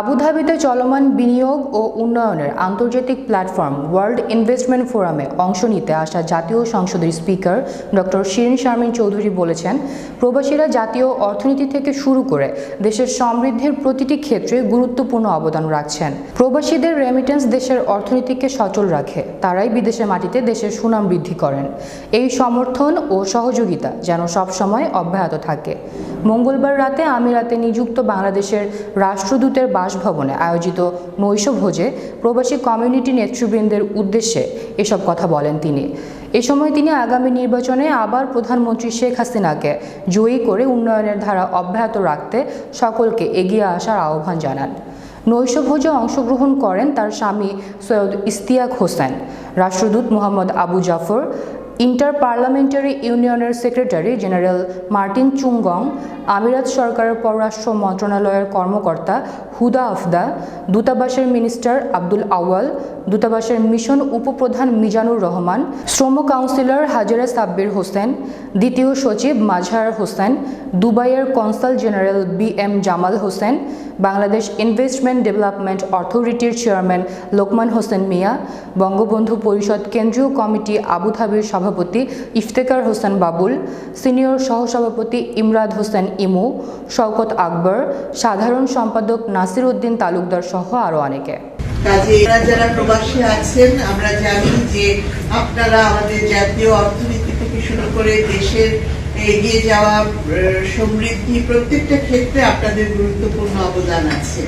আবুধাবিতে চলমান বিনিয়োগ ও উন্নয়নের আন্তর্জাতিক প্ল্যাটফর্ম ওয়ার্ল্ড ইনভেস্টমেন্ট ফোরামে অংশ নিতে আসা জাতীয় সংসদের স্পিকার ডক্টর শিরিন শারমিন চৌধুরী বলেছেন, প্রবাসীরা জাতীয় অর্থনীতি থেকে শুরু করে দেশের সমৃদ্ধির প্রতিটি ক্ষেত্রে গুরুত্বপূর্ণ অবদান রাখছেন। প্রবাসীদের রেমিটেন্স দেশের অর্থনীতিকে সচল রাখে, তারাই বিদেশের মাটিতে দেশের সুনাম বৃদ্ধি করেন। এই সমর্থন ও সহযোগিতা যেন সবসময় অব্যাহত থাকে। মঙ্গলবার রাতে আমিরাতে নিযুক্ত বাংলাদেশের রাষ্ট্রদূতের বাসভবনে আয়োজিত নৈশভোজে প্রবাসী কমিউনিটি নেতৃবৃন্দের উদ্দেশ্যে এসব কথা বলেন তিনি। এ সময় তিনি আগামী নির্বাচনে আবার প্রধানমন্ত্রী শেখ হাসিনাকে জয়ী করে উন্নয়নের ধারা অব্যাহত রাখতে সকলকে এগিয়ে আসার আহ্বান জানান। নৈশভোজে অংশগ্রহণ করেন তার স্বামী সৈয়দ ইস্তিয়াক হোসেন, রাষ্ট্রদূত মোহাম্মদ আবু জাফর ইন্টার পার্লামেন্টারি ইউনিয়নের সেক্রেটারি জেনারেল মার্টিন চুঙ্গং আমিরাত সরকারের পররাষ্ট্র মন্ত্রণালয়ের কর্মকর্তা হুদা আফদা, দূতাবাসের মিনিস্টার আব্দুল আওয়াল দূতাবাসের মিশন উপপ্রধান মিজানুর রহমান, শ্রম কাউন্সিলর হাজারা সাব্বির হোসেন, দ্বিতীয় সচিব মাঝহার হোসেন, দুবাইয়ের consul general B M Jamal Hossain, Bangladesh investment development অথরিটির চেয়ারম্যান লোকমান হোসেন মিয়া, বঙ্গবন্ধু পরিষদ কেন্দ্রীয় কমিটি আবুধাবির সভাপতি ইফতেকার হোসেন বাবুল, সিনিয়র সহসভাপতি ইমরাদ হোসেন ইমু, শওকত আকবর, সাধারণ সম্পাদক নাসির উদ্দিন তালুকদার সহ আরও অনেকে। কাজে এরা যারা প্রবাসী আছেন, আমরা জানি যে আপনারা আমাদের জাতীয় অর্থনীতি থেকে শুরু করে দেশের এগিয়ে যাওয়া সমৃদ্ধি প্রত্যেকটা ক্ষেত্রে আপনাদের গুরুত্বপূর্ণ অবদান আছে।